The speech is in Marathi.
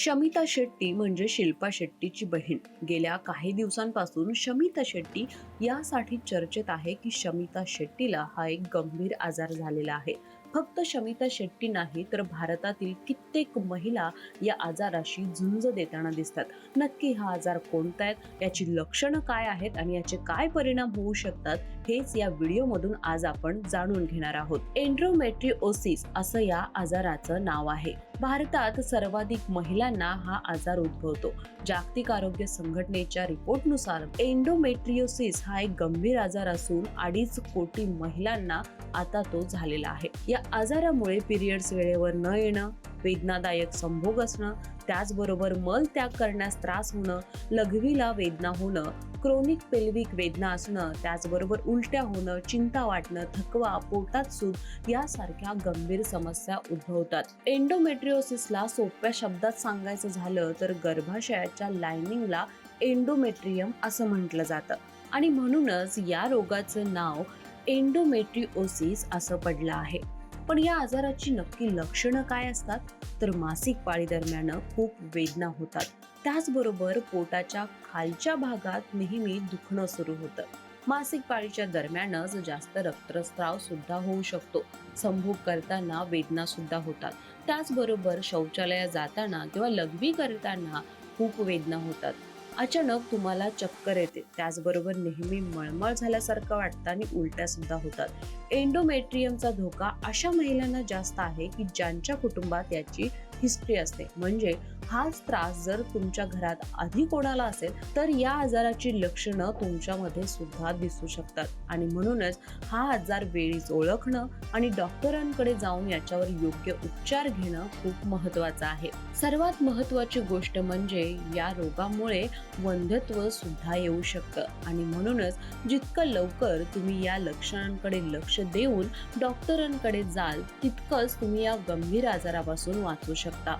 शमिता शेट्टी म्हणजे शिल्पा शेट्टीची बहीण. गेल्या काही दिवसांपासून शमिता शेट्टी यासाठी चर्चेत आहे की शमिता शेट्टीला हा एक गंभीर आजार झालेला आहे. फक्त शमिता शेट्टी नाही तर भारतातील कित्येक महिला या आजाराशी झुंज देताना दिसतात. नक्की हा आजार कोणता आहे? याची लक्षणं काय आहेत आणि याचे काय परिणाम होऊ शकतात? हेच या व्हिडिओमधून आज आपण जाणून घेणार आहोत. एन्ड्रोमेट्रिओसिस असं या आजाराचं नाव आहे. भारतात सर्वाधिक महिलांना हा आजार उद्भवतो. जागतिक आरोग्य संघटनेच्या रिपोर्टनुसार एन्डोमेट्रिओसिस हा एक गंभीर आजार असून अडीच कोटी महिलांना आता तो झालेला आहे. या आजारामुळे पिरियड्स वेळेवर न येणं वेदनादायक संभोग असणं त्याचबरोबर मल त्याग करण्यास त्रास होणं लघवीला वेदना होणं क्रोनिक पेल्विक वेदना असणं त्याचबरोबर उलट्या होणं चिंता वाटणं थकवा पोटात सूज यासारख्या गंभीर समस्या उद्भवतात. एन्डोमेट्रिओसिसला सोप्या शब्दात सांगायचं झालं तर गर्भाशयाच्या लायनिंगला एन्डोमेट्रियम असं म्हटलं जातं. आणि म्हणूनच या रोगाचं नाव एन्डोमेट्रिओसिस असं पडलं आहे. पण या आजाराची नक्की लक्षणं काय असतात? तर मासिक पाळी दरम्यान खूप वेदना होतात. त्याचबरोबर पोटाच्या खालच्या भागात नेहमी दुखणं सुरू होतं. मासिक पाळीच्या दरम्यानच जास्त रक्तस्राव सुद्धा होऊ शकतो. संभोग करताना वेदना सुद्धा होतात. त्याचबरोबर शौचालयात जाताना किंवा लघवी करताना खूप वेदना होतात. अचानक तुम्हाला चक्कर येते. त्याचबरोबर नेहमी मळमळ झाल्यासारखं वाटतं आणि उलट्या सुद्धा होतात. एन्डोमेट्रियमचा धोका अशा महिलांना जास्त आहे की ज्यांच्या कुटुंबात याची हिस्ट्री असते. म्हणजे हाच त्रास जर तुमच्या घरात आधी कोणाला असेल तर या आजाराची लक्षणं तुमच्यामध्ये सुद्धा दिसू शकतात. आणि म्हणूनच हा आजार वेळीच ओळखणं आणि डॉक्टरांकडे जाऊन याच्यावर योग्य उपचार घेणं खूप महत्वाचं आहे. सर्वात महत्वाची गोष्ट म्हणजे या रोगामुळे वंध्यत्व सुद्धा येऊ शकतं. आणि म्हणूनच जितकं लवकर तुम्ही या लक्षणांकडे लक्ष देऊन डॉक्टरांकडे जाल तितकंच तुम्ही या गंभीर आजारापासून वाचू शकता.